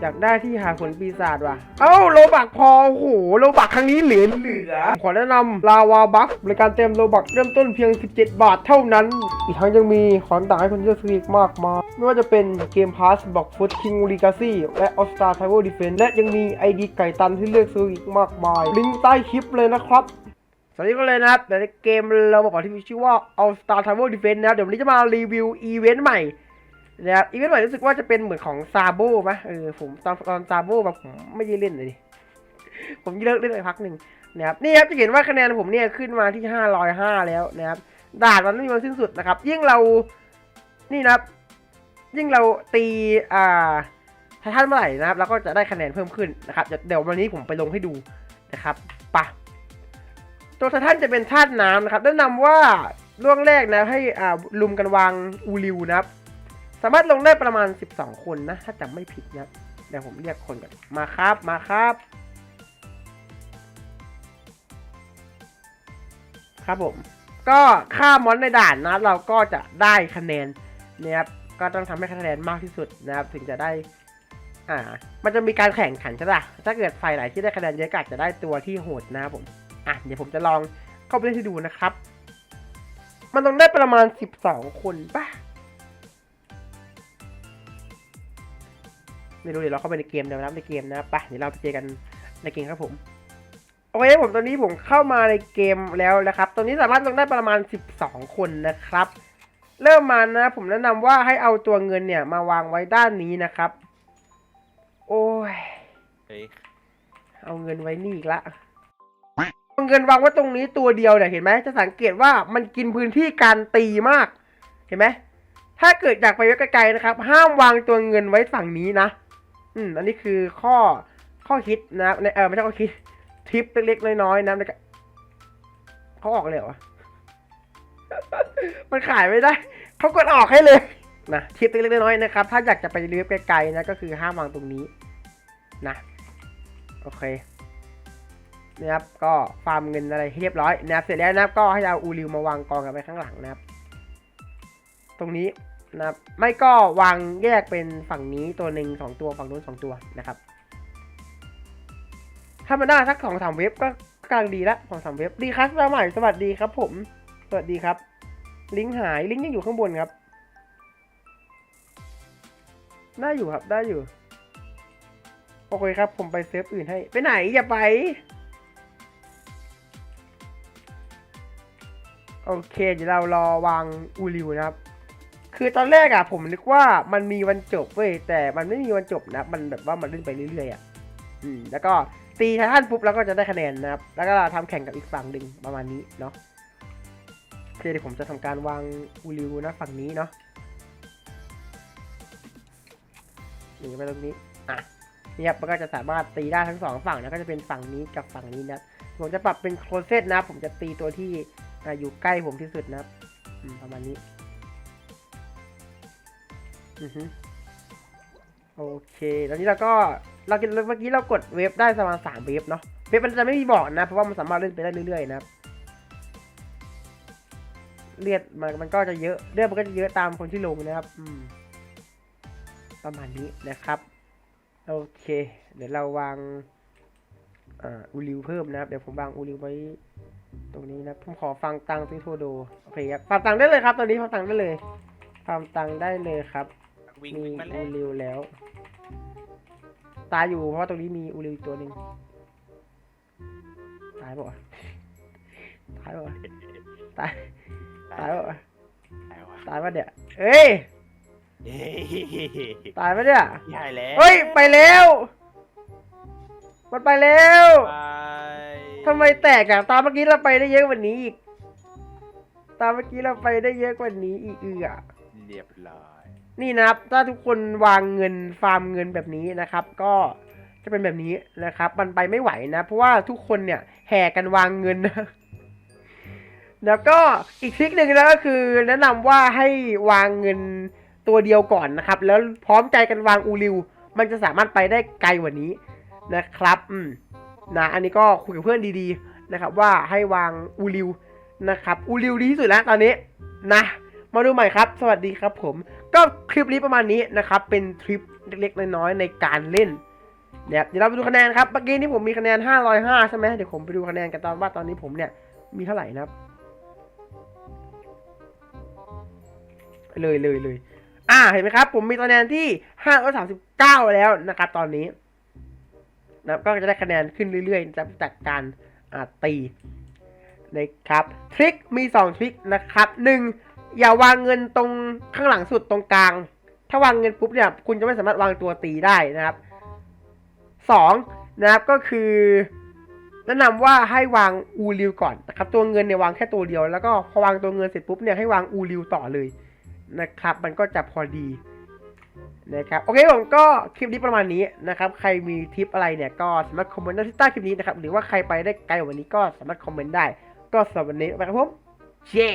อยากได้ที่หาผลปีศาจว่ะ เอ้าโลบักพอโอ้โหโลบักครั้งนี้เหลือเหลือ ขอแนะนำลาวาบัคบริการเต็มโลบักเริ่มต้นเพียง 17 บาทเท่านั้น อีกทั้งยังมีของต่างให้คนเลือกซื้ออีกมากมาย ไม่ว่าจะเป็นเกมพาสบอกฟุตคิงลีกาซี่และ All Star Tower Defense และยังมีไอดีไก่ตันที่เลือกซื้ออีกมากมาย ลิงก์ใต้คลิปเลยนะครับสวัสดีกันเลยนะครับเดี๋ยวในเกมเราบอกที่มีชื่อว่า All Star Tower Defense นะเดี๋ยววันนี้จะมารีวิวอีเวนต์ใหม่ นะครับอีเวนต์ใหม่รู้สึกว่าจะเป็นเหมือนของซาโบไหมเออผมตอนตอนซาโบแบบผมไม่ได้เล่นเลยดิผมเลิกเล่นไปพักหนึ่งนะครับนี่ครับจะเห็นว่าคะแนนผมเนี่ยขึ้นมาที่ 505 แล้วนะครับด่านมันไม่มีวันสิ้นสุดนะครับ ยิ่งเรานี่นะครับ ยิ่งเราตีอ่าไททันเมื่อไหร่นะครับเราก็จะได้คะแนนเพิ่มขึ้นนะครับเดี๋ยววันนี้ผมไปลงให้ดูนะครับปะตัวไททันจะเป็นธาตุน้ำนะครับแนะนำว่าล่วงแรกนะให้อ่าลุมกันวางอูริวนะครับ สามารถลงได้ประมาณ 12 คนนะ ถ้าจำไม่ผิดนะเดี๋ยวผมเรียกคนก่อน มาครับ มาครับ ครับผม ก็ค่ามอนในด่านนะ เราก็จะได้คะแนนนะครับ ก็ต้องทำให้คะแนนมากที่สุดนะครับ ถึงจะได้ อ่า มันจะมีการแข่งขันใช่ปะถ้าเกิดฝ่ายไหนที่ได้คะแนนเยอะก็อาจะได้ตัวที่โหดนะครับผม อะ เดี๋ยวผมจะลองเข้าไปเล่นให้ดูนะครับ มันต้องได้ประมาณสิบสองคนป่ะ ไม่รู้เดี๋ยวเราเข้าไปในเกมเดี๋ยวนะครับในเกมนะไปะเดี๋ยวเราไปเจอกันในเกมครับผมโอเคผมตอนนี้ผมเข้ามาในเกมแล้วนะครับตอนนี้สามารถลงได้ประมาณ 12 คนนะครับ เริ่มมานะผมแนะนำว่าให้เอาตัวเงินเนี่ยมาวางไว้ด้านนี้นะครับ โอ้ยเฮ้ยเอาเงินไว้นี่อีกละเอาเงินวางไว้ตรงนี้ตัวเดียวเนี่ยเห็นไหมจะสังเกตว่ามันกินพื้นที่การตีมาก เห็นไหมถ้าเกิดอยากไปไว้ไกลๆนะครับ ห้ามวางตัวเงินไว้ฝั่งนี้นะ อืมอันนี้คือข้อข้อคิดนะครับในเออไม่ใช่ข้อคิดทิปเล็กๆน้อยๆนะในการเขาออกเลยเหรอวะมันขายไม่ได้เขากดออกให้เลยนะทิปเล็กๆน้อยๆนะครับ ถ้าอยากจะไปเลือกไกลๆนะก็คือห้ามวางตรงนี้นะโอเคนะครับก็ฟาร์มเงินอะไรเรียบร้อยนะครับเสร็จแล้วนะครับก็ให้เอาอูริวมาวางกองกันไปข้างหลังนะครับ ตรงนี้ นะครับ ไม่ก็วางแยกเป็นฝั่งนี้ตัวหนึ่งสองตัวฝั่งนู้นสองตัวนะครับ ถ้ามันได้สักสองสามเว็บก็กลางดีละสองสามเว็บดีครับมาใหม่สวัสดีครับ ผม สวัสดีครับ ลิงก์หายลิงก์ยังอยู่ข้างบนครับได้อยู่ครับได้อยู่ โอเคครับ ผมไปเซฟอื่นให้ ไปไหนอย่าไป โอเค เดี๋ยวเรารอวางอูริวนะครับ คือตอนแรกอะผมนึกว่ามันมีวันจบเว้ยแต่มันไม่มีวันจบนะ มันแบบว่ามันเล่นไปเรื่อยๆอะอืมแล้วก็ตีไททันปุ๊บแล้วก็จะได้คะแนนนะครับ แล้วก็ทำแข่งกับอีกฝั่งหนึ่งประมาณนี้เนาะโอเคเดี๋ยวผมจะทำการวางอูริวนะฝั่งนี้เนาะนี่ไปตรงนี้อะเนี่ยครับมันก็จะสามารถตีได้ทั้งสองฝั่งนะก็จะเป็นฝั่งนี้กับฝั่งนี้นะผมจะปรับเป็นโครเซตนะ ผมจะตีตัวที่ออยู่ใกล้ผมที่สุดนะครับประมาณนี้ โอเคตอนนี้เราก็เราเมื่อกี้เรากดเวฟได้ประมาณสามเวฟเนาะเวฟมันจะไม่มีบอกนะ เพราะว่ามันสามารถเล่นไปได้เรื่อยๆนะครับเลือดมันมันก็จะเยอะเลือดมันก็จะเยอะตามคนที่ลงนะครับ อืม ประมาณนี้นะครับโอเค เดี๋ยวเราวางอ่าอูริวเพิ่มนะครับ เดี๋ยวผมวางอูริวไว้ตรงนี้นะผมขอฟังตังที่โทโดโอเคครับฟังตังได้เลยครับ ตอนนี้ฟังตังได้เลยฟังตังได้เลยครับ วิ่งมีวิ่งมาแล้อูวริวแล้ว ตายอยู่เพราะว่าตรงนี้มีอูริวอีกตัวหนึ่งตายปะวะตายปะวะตายตายปะวะตายวะตายปะเนี่ยเอ้ยเฮ้ยตายปะเนี่ยใหญ่แล้วเฮ้ยไปแล้ว มันไปแล้วไปทำไมแตกอะตามเมื่อกี้เราไปได้เยอะกว่านี้อีกตามเมื่อกี้เราไปได้เยอะกว่านี้อีกเอือ เรียบร้อย นี่นะครับ ถ้าทุกคนวางเงินฟาร์มเงินแบบนี้นะครับ ก็จะเป็นแบบนี้นะครับ มันไปไม่ไหวนะ เพราะว่าทุกคนเนี่ยแห่กันวางเงินนะ แล้วก็อีกทริคหนึ่งแล้วก็คือแนะนำว่าให้วางเงินตัวเดียวก่อนนะครับ แล้วพร้อมใจกันวางอูริว มันจะสามารถไปได้ไกลกว่านี้นะครับ อืมนะ อันนี้ก็คุยกับเพื่อนดีๆนะครับ ว่าให้วางอูริวนะครับ อูริวดีที่สุดแล้วตอนนี้นะ มาดูใหม่ครับ สวัสดีครับผม ก็คลิปนี้ประมาณนี้นะครับ เป็นทริปเล็กๆน้อยๆในการเล่นนะครับเดี๋ยวเราไปดูคะแนนครับ เมื่อกี้นี้ผมมีคะแนน 505 ใช่ไหมเดี๋ยวผมไปดูคะแนนกันตอนว่าตอนนี้ผมเนี่ยมีเท่าไหร่นะครับ เลยเลยเลยอ่า เห็นไหมครับ ผมมีคะแนนที่ 539 แล้วนะครับ ตอนนี้นะก็จะได้คะแนนขึ้นเรื่อยๆจากจากการอ่าตีนะครับ ทริค มี 2 ทริคนะครับ 1. อย่าวางเงินตรงข้างหลังสุดตรงกลาง ถ้าวางเงินปุ๊บเนี่ย คุณจะไม่สามารถวางตัวตีได้นะครับ 2. นะครับก็คือแนะนำว่าให้วางอูริวก่อนนะครับ ตัวเงินเนี่ยวางแค่ตัวเดียว แล้วก็พอวางตัวเงินเสร็จปุ๊บเนี่ยให้วางอูริวต่อเลยนะครับ มันก็จะพอดีนะครับโอเคผมก็คลิปนี้ประมาณนี้นะครับ ใครมีทิปอะไรเนี่ยก็สามารถคอมเมนต์ได้ที่ใต้คลิปนี้นะครับ หรือว่าใครไปได้ไกลกว่านี้ก็สามารถคอมเมนต์ได้ ก็สำหรับวันนี้ไปครับผมเย้